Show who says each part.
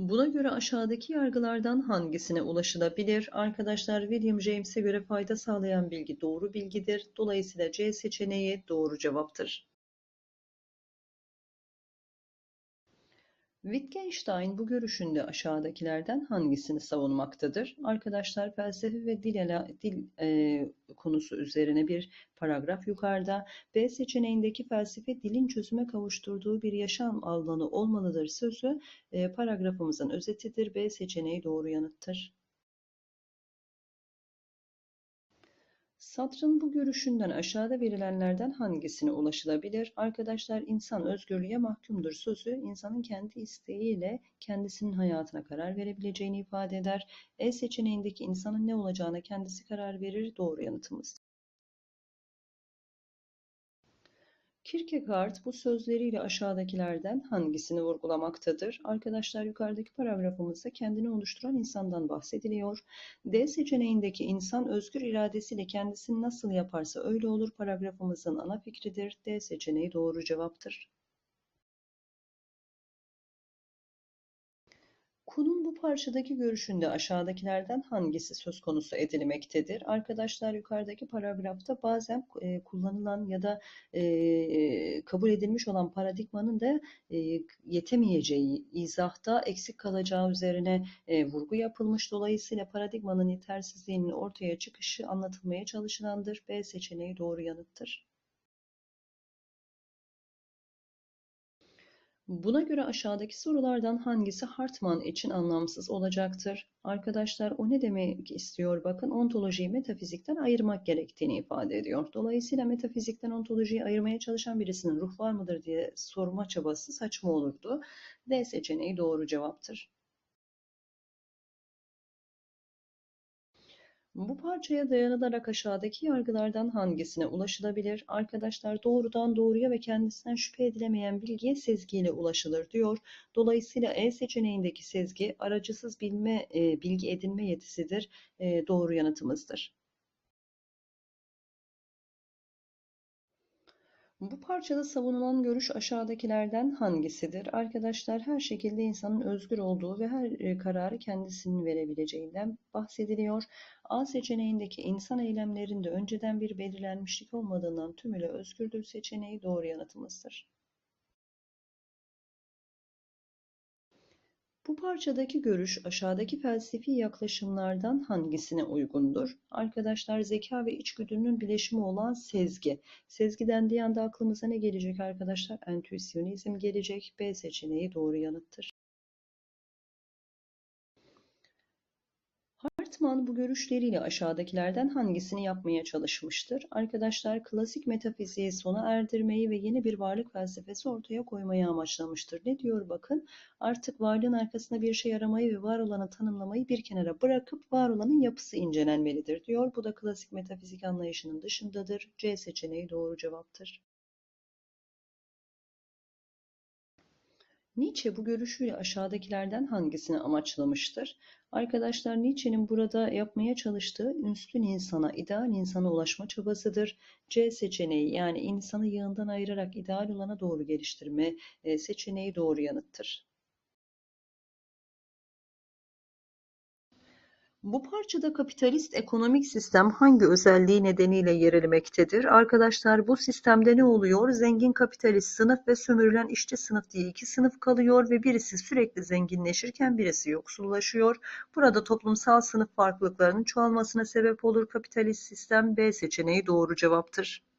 Speaker 1: Buna göre aşağıdaki yargılardan hangisine ulaşılabilir? Arkadaşlar William James'e göre fayda sağlayan bilgi doğru bilgidir. Dolayısıyla C seçeneği doğru cevaptır. Wittgenstein bu görüşünde aşağıdakilerden hangisini savunmaktadır? Arkadaşlar felsefe ve dil, ele, dil e, konusu üzerine bir paragraf yukarıda. B seçeneğindeki felsefe dilin çözüme kavuşturduğu bir yaşam alanı olmalıdır sözü e, paragrafımızın özetidir. B seçeneği doğru yanıttır. Satr'ın bu görüşünden aşağıda verilenlerden hangisine ulaşılabilir? Arkadaşlar insan özgürlüğe mahkumdur sözü insanın kendi isteğiyle kendisinin hayatına karar verebileceğini ifade eder. E seçeneğindeki insanın ne olacağına kendisi karar verir doğru yanıtımızdır. Kierkegaard bu sözleriyle aşağıdakilerden hangisini vurgulamaktadır? Arkadaşlar yukarıdaki paragrafımızda kendini oluşturan insandan bahsediliyor. D seçeneğindeki insan özgür iradesiyle kendisini nasıl yaparsa öyle olur paragrafımızın ana fikridir. D seçeneği doğru cevaptır. Ku'nun bu parçadaki görüşünde aşağıdakilerden hangisi söz konusu edilmektedir? Arkadaşlar yukarıdaki paragrafta bazen e, kullanılan ya da e, kabul edilmiş olan paradigmanın da e, yetemeyeceği, izahta eksik kalacağı üzerine e, vurgu yapılmış. Dolayısıyla paradigmanın yetersizliğinin ortaya çıkışı anlatılmaya çalışılandır. B seçeneği doğru yanıttır. Buna göre aşağıdaki sorulardan hangisi Hartmann için anlamsız olacaktır? Arkadaşlar o ne demek istiyor? Bakın ontolojiyi metafizikten ayırmak gerektiğini ifade ediyor. Dolayısıyla metafizikten ontolojiyi ayırmaya çalışan birisinin ruh var mıdır diye sorma çabası saçma olurdu. D seçeneği doğru cevaptır. Bu parçaya dayanılarak aşağıdaki yargılardan hangisine ulaşılabilir? Arkadaşlar doğrudan doğruya ve kendisinden şüphe edilemeyen bilgiye sezgiyle ulaşılır diyor. Dolayısıyla E seçeneğindeki sezgi aracısız bilme, e, bilgi edinme yetisidir. E, doğru yanıtımızdır. Bu parçada savunulan görüş aşağıdakilerden hangisidir? Arkadaşlar her şekilde insanın özgür olduğu ve her e, kararı kendisinin verebileceğinden bahsediliyor. A seçeneğindeki insan eylemlerinde önceden bir belirlenmişlik olmadığından tümüyle özgürdür seçeneği doğru yanıtımızdır. Bu parçadaki görüş aşağıdaki felsefi yaklaşımlardan hangisine uygundur? Arkadaşlar zeka ve içgüdünün bileşimi olan sezgi. Sezgi dendiği anda aklımıza ne gelecek arkadaşlar? Entüisyonizm gelecek. B seçeneği doğru yanıttır. Hartman bu görüşleriyle aşağıdakilerden hangisini yapmaya çalışmıştır? Arkadaşlar klasik metafiziği sona erdirmeyi ve yeni bir varlık felsefesi ortaya koymayı amaçlamıştır. Ne diyor bakın? Artık varlığın arkasında bir şey aramayı ve var olanı tanımlamayı bir kenara bırakıp var olanın yapısı incelenmelidir diyor. Bu da klasik metafizik anlayışının dışındadır. C seçeneği doğru cevaptır. Nietzsche bu görüşüyle aşağıdakilerden hangisini amaçlamıştır? Arkadaşlar Nietzsche'nin burada yapmaya çalıştığı üstün insana, ideal insana ulaşma çabasıdır. C seçeneği yani insanı yığından ayırarak ideal olana doğru geliştirme e, seçeneği doğru yanıttır. Bu parçada kapitalist ekonomik sistem hangi özelliği nedeniyle yerilmektedir? Arkadaşlar bu sistemde ne oluyor? Zengin kapitalist sınıf ve sömürülen işçi sınıf diye iki sınıf kalıyor ve birisi sürekli zenginleşirken birisi yoksullaşıyor. Burada toplumsal sınıf farklılıklarının çoğalmasına sebep olur kapitalist sistem B seçeneği doğru cevaptır.